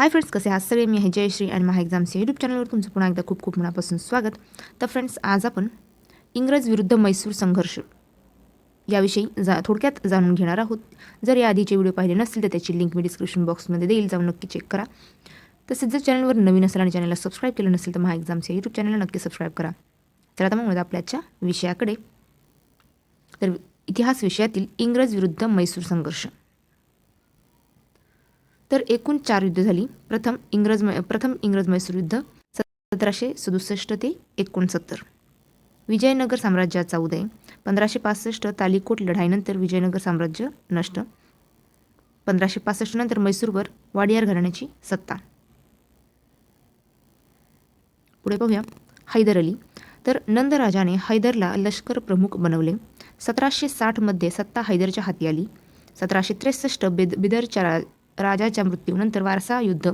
Hi friends कसे आहात? सगळे मी आहे जयश्री आणि महा एक्झाम्स यूट्यूब चॅनलवर तुमचं पुन्हा एकदा खूप खूप मनापासून स्वागत. तर फ्रेंड्स आज आपण इंग्रज विरुद्ध मैसूर संघर्ष याविषयी जा थोडक्यात जाणून घेणार आहोत. जर या आधीचे व्हिडिओ पाहिले नसतील तर त्याची लिंक मी डिस्क्रिप्शन बॉक्समध्ये देईल. जाऊन नक्की चेक करा. तसेच जर चॅनलवर नवीन असेल आणि चॅनलला सबस्क्राईब केलं नसेल तर महा एक्झाम्स या यूट्यूब चॅनलला नक्की सबस्क्राईब करा. तर आता मग आपल्याच्या विषयाकडे. तर इतिहास विषयातील इंग्रज विरुद्ध मैसूर संघर्ष. तर एकूण चार युद्ध झाली. प्रथम इंग्रज प्रथम इंग्रज मैसूर युद्ध सतराशे सदुसष्ट ते एकोणसत्तर. विजयनगर साम्राज्याचा उदय पंधराशे पासष्ट तालिकोट लढाईनंतर विजयनगर साम्राज्य नष्ट पंधराशे पासष्ट नंतर मैसूरवर वाडियार घराण्याची सत्ता. पुढे पाहूया. हैदर अली. तर नंदराजाने हैदरला लष्कर प्रमुख बनवले. सतराशे साठमध्ये सत्ता हैदरच्या हाती आली. सतराशे त्रेसष्ट बिद बिदरच्या राजाच्या मृत्यूनंतर वारसा युद्ध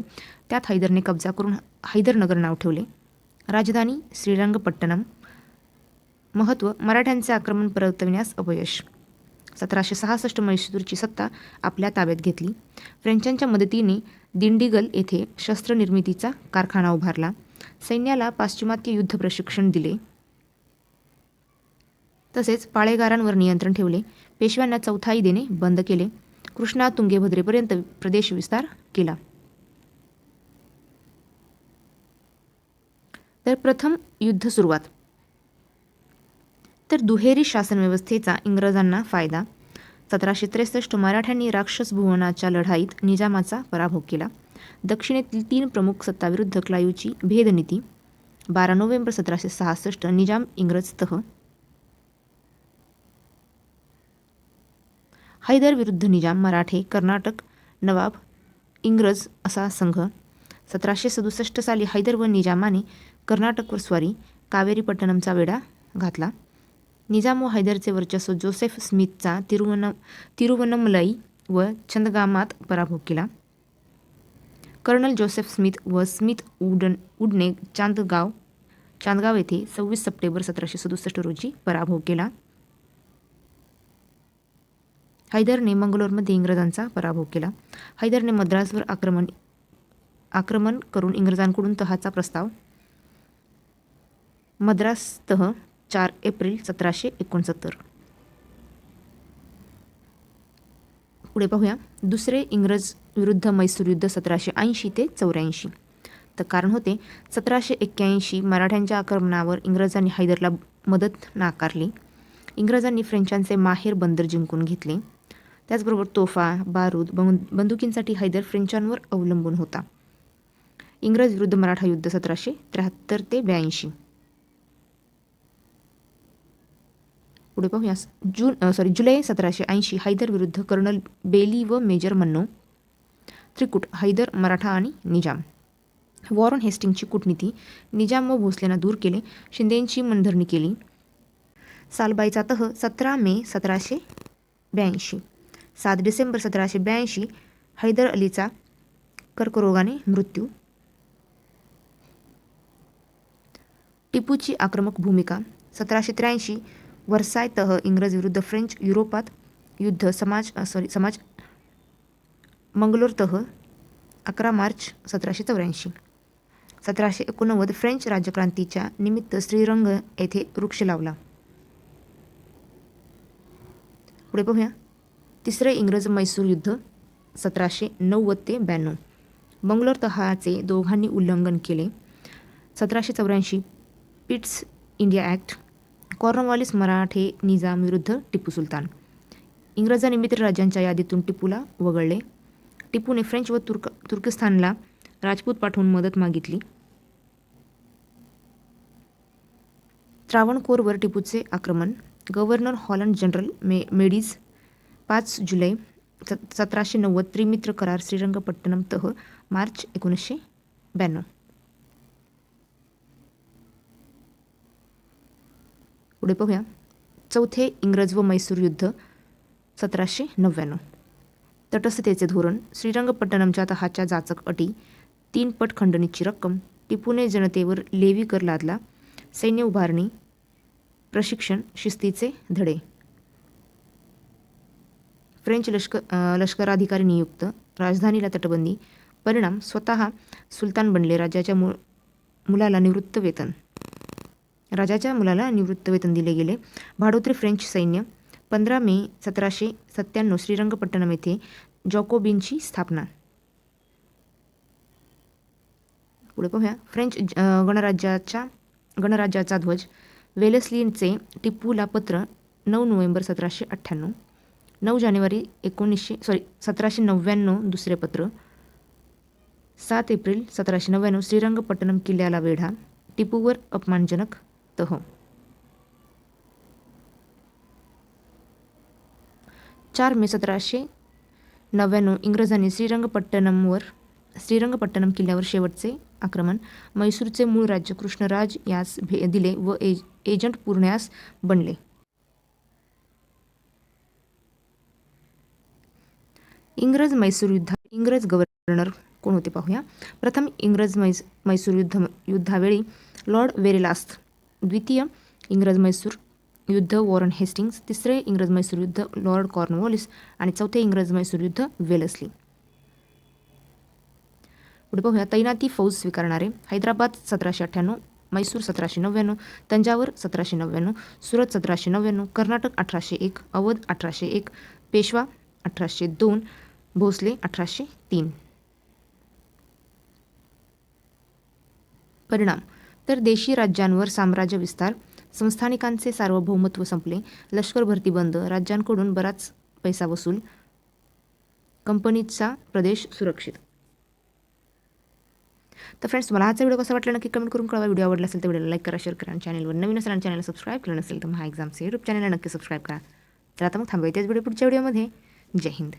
त्यात हैदरने कब्जा करून हैदरनगर नाव ठेवले. राजधानी श्रीरंगपट्टणम महत्त्व मराठ्यांचे आक्रमण परतविण्यास अपयश. सतराशे सहासष्ट मैसूरची सत्ता आपल्या ताब्यात घेतली. फ्रेंचांच्या मदतीने दिंडीगल येथे शस्त्रनिर्मितीचा कारखाना उभारला. सैन्याला पाश्चिमात्य युद्ध प्रशिक्षण दिले. तसेच पाळेगारांवर नियंत्रण ठेवले. पेशव्यांना चौथाई देणे बंद केले. कृष्णा तुंगेभद्रेपर्यंत प्रदेश विस्तार केला. तर प्रथम युद्ध सुरुवात. तर दुहेरी शासन व्यवस्थेचा इंग्रजांना फायदा. सतराशे त्रेसष्ट मराठ्यांनी राक्षस भुवनाच्या लढाईत निजामाचा पराभव केला. दक्षिणेतील तीन प्रमुख सत्ताविरुद्ध क्लायूची भेदनीती. बारा नोव्हेंबर सतराशे सहासष्ट निजाम इंग्रज तह हैदर विरुद्ध निजाम मराठे कर्नाटक नवाब इंग्रज असा संघ. सतराशे सदुसष्ट साली हैदर व निजामाने कर्नाटकवर स्वारी कावेरीपट्टणमचा वेढा घातला. निजाम व हैदरचे वर्चस्व जोसेफ स्मिथचा तिरुवन तिरुवनमलई व छंदगामात पराभव केला. कर्नल जोसेफ स्मिथ व स्मिथ उडन उडने चांदगाव चांदगाव येथे सव्वीस सप्टेंबर सतराशे सदुसष्ट रोजी पराभव केला. हैदरने मंगलोरमध्ये इंग्रजांचा पराभव केला. हैदरने मद्रासवर आक्रमण आक्रमण करून इंग्रजांकडून तहाचा प्रस्ताव मद्रास तह चार एप्रिल सतराशे एकोणसत्तर. पुढे पाहूया. दुसरे इंग्रज विरुद्ध मैसूर युद्ध सतराशे ऐंशी ते चौऱ्याऐंशी. तर कारण होते सतराशे एक्क्याऐंशी मराठ्यांच्या आक्रमणावर इंग्रजांनी हैदरला मदत नाकारली. इंग्रजांनी फ्रेंचांचे माहेर बंदर जिंकून घेतले. त्याचबरोबर तोफा बारूद बंदुकींसाठी हैदर फ्रेंचांवर अवलंबून होता. इंग्रज विरुद्ध मराठा युद्ध सतराशे त्र्याहत्तर ते ब्याऐंशी. पुढे पाहूया. जून सॉरी जुलै सतराशे ऐंशी हैदर विरुद्ध कर्नल बेली व मेजर मन्नो. त्रिकूट हैदर मराठा आणि निजाम. वॉरन हेस्टिंगची कूटनीती निजाम व भोसलेंना दूर केले शिंदेंची मनधरणी केली. सालबाईचा तह सतरा मे सतराशे ब्याऐंशी. सात डिसेंबर सतराशे ब्याऐंशी हैदर अलीचा कर्करोगाने मृत्यू. टिपूची आक्रमक भूमिका सतराशे त्र्याऐंशी वर्साय तह इंग्रज विरुद्ध फ्रेंच युरोपात युद्ध समाज सॉरी समाज मंगलोर तह अकरा मार्च सतराशे चौऱ्याऐंशी. सतराशे एकोणनव्वद फ्रेंच राज्यक्रांतीच्या निमित्त श्रीरंग येथे वृक्ष लावला. पुढे पाहूया. तिसरे इंग्रज मैसूर युद्ध सतराशे नव्वद ते ब्याण्णव. बंगलोर तहाचे दोघांनी उल्लंघन केले. सतराशे चौऱ्याऐंशी पिट्स इंडिया ॲक्ट कॉर्नवॉलिस मराठे निजाम विरुद्ध टिपू सुलतान. इंग्रजांनी मित्र राज्यांच्या यादीतून टिपूला वगळले. टिपूने फ्रेंच व तुर्क तुर्किस्तानला राजपूत पाठवून मदत मागितली. त्रावणकोरवर टिपूचे आक्रमण. गव्हर्नर हॉलंड जनरल मे मेडीज पाच जुलै सतराशे नव्वद त्रिमित्र करार श्रीरंगपट्टणम तह मार्च एकोणीसशे ब्याण्णव. पुढे पाहूया. चौथे इंग्रज व मैसूर युद्ध सतराशे नव्याण्णव. तटस्थतेचे धोरण श्रीरंगपट्टणमच्या तहाच्या जाचक अटी तीन पट खंडणीची रक्कम टिपूने जनतेवर लेवी कर लादला सैन्य उभारणी प्रशिक्षण शिस्तीचे धडे. फ्रेंच लष्कर लष्कराधिकारी नियुक्त राजधानीला तटबंदी परिणाम स्वतः सुलतान बनले राजाच्या मु मुलाला निवृत्त वेतन. राजाच्या मुलाला निवृत्त वेतन दिले गेले. भाडोत्री फ्रेंच सैन्य पंधरा मे सतराशे सत्त्याण्णव श्रीरंगपट्टणम येथे जॉकोबिनची स्थापना. पुढे पाहूया. फ्रेंच गणराज्याच्या गणराज्याचा ध्वज वेलेस्लीचे टिपूला पत्र नऊ नोव्हेंबर सतराशे अठ्ठ्याण्णव. नऊ जानेवारी एकोणीसशे सॉरी सतराशे नव्याण्णव दुसरे पत्र. सात एप्रिल सतराशे नव्याण्णव श्रीरंगपट्टणम किल्ल्याला वेढा. टिपूवर अपमानजनक तह. चार मे सतराशे नव्याण्णव इंग्रजांनी श्रीरंगपट्टणमवर श्रीरंगपट्टणम किल्ल्यावर शेवटचे आक्रमण. मैसूरचे मूळ राज्य कृष्णराज यास भे दिले व एज एजंट पुरण्यास बनले. इंग्रज मैसूर युद्ध इंग्रज गव्हर्नर कोण होते पाहूया. प्रथम इंग्रज मैस मैसूर युद्ध युद्धावेळी लॉर्ड वेरेलास्त द्वितीय इंग्रज मैसूर युद्ध वॉरन हेस्टिंग्स तिसरे इंग्रज मैसूर युद्ध लॉर्ड कॉर्नवॉलिस आणि चौथे इंग्रज मैसूर युद्ध वेलसली. पुढे पाहूया. तैनाती फौज स्वीकारणारे हैदराबाद सतराशे अठ्ठ्याण्णव मैसूर सतराशे नव्याण्णव तंजावर सतराशे नव्याण्णव सुरत सतराशे नव्याण्णव कर्नाटक अठराशे एक अवध अठराशे एक पेशवा अठराशे दोन भोसले अठराशे तीन. परिणाम. तर देशी राज्यांवर साम्राज्य विस्तार संस्थानिकांचे सार्वभौमत्व संपले लष्कर भरती बंद राज्यांकडून बराच पैसा वसूल कंपनीचा प्रदेश सुरक्षित. तर फ्रेंड्स मला आजचा व्हिडिओ कसा वाटला नक्की कमेंट करून कळवा. व्हिडिओ आवडला असेल तर व्हिडिओला लाईक करा शेअर करा आणि चॅनलवर नवीन असेल आणि चॅनल सबस्क्राईब केलं नसेल तर महा एक्झामचे यूट्यूब चॅनलला नक्की सबस्क्राईब करा. तर आता मग थांबूया व्हिडिओ पुढच्या व्हिडिओमध्ये जय हिंद.